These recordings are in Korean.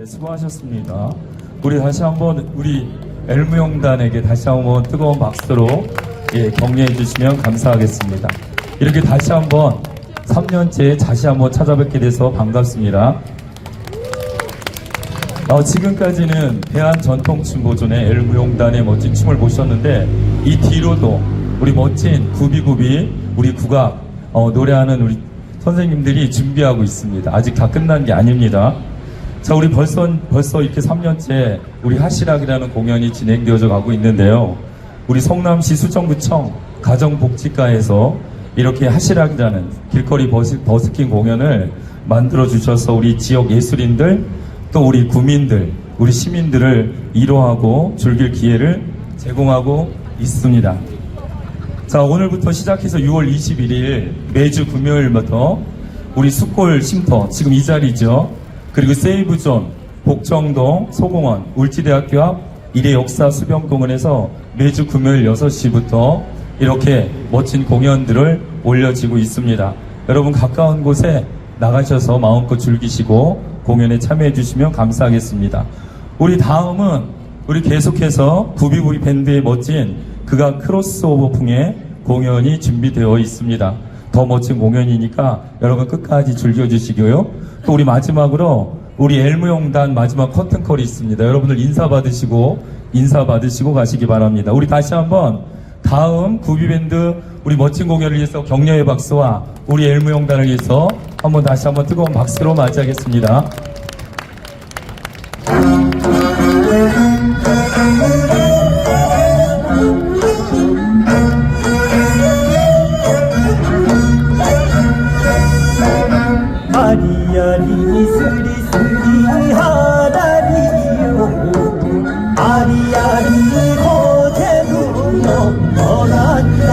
네, 수고하셨습니다. 우리 다시 한번 우리 엘무용단에게 다시 한번 뜨거운 박수로 예, 격려해 주시면 감사하겠습니다. 이렇게 다시 한번 3년째 다시 한번 찾아뵙게 돼서 반갑습니다. 어, 지금까지는 대한 전통춤보존의 엘무용단의 멋진 춤을 보셨는데 이 뒤로도 우리 멋진 구비구비 우리 국악 어, 노래하는 우리 선생님들이 준비하고 있습니다. 아직 다 끝난 게 아닙니다. 자, 우리 벌써 벌써 이렇게 3년째 우리 하시락이라는 공연이 진행되어져 가고 있는데요. 우리 성남시 수정구청 가정복지과에서 이렇게 하시락이라는 길거리 버스, 버스킹 공연을 만들어 주셔서 우리 지역 예술인들 또 우리 구민들, 우리 시민들을 이로하고 즐길 기회를 제공하고 있습니다. 자, 오늘부터 시작해서 6월 21일 매주 금요일부터 우리 숲골 쉼터, 지금 이 자리죠. 그리고 세이브존, 복정동, 소공원, 울지대학교 앞 일회 역사 수변공원에서 매주 금요일 6시부터 이렇게 멋진 공연들을 올려지고 있습니다. 여러분 가까운 곳에 나가셔서 마음껏 즐기시고 공연에 참여해 주시면 감사하겠습니다. 우리 다음은 우리 계속해서 구비구비 밴드의 멋진 그가 크로스오버풍의 공연이 준비되어 있습니다. 더 멋진 공연이니까 여러분 끝까지 즐겨주시고요. 또 우리 마지막으로 우리 엘무용단 마지막 커튼콜이 있습니다. 여러분들 인사 받으시고 인사 받으시고 가시기 바랍니다. 우리 다시 한번 다음 구비밴드 우리 멋진 공연을 위해서 격려의 박수와 우리 엘무용단을 위해서 한번 다시 한번 뜨거운 박수로 맞이하겠습니다. 스리스리 하다리요 아리아리 고대로 넘어간다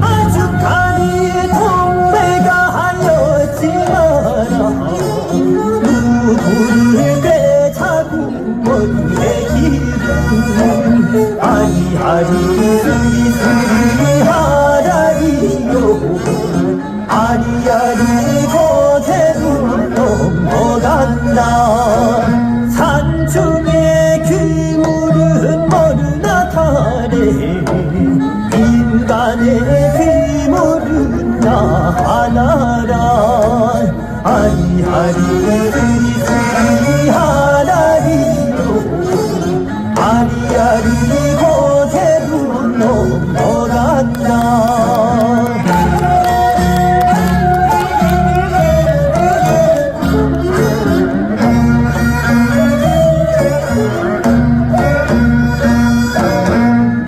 아주까지 동배가 하였지 마라 누구를 꿰차고 머리에 기름 아리아리 스리스리 나 하나라 아리아리 스리스리 하나리요 아리아리 고대로 넘어간다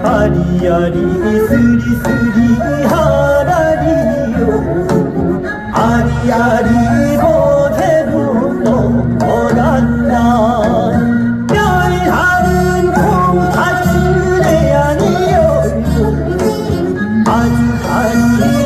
아리아리 스리스리 아주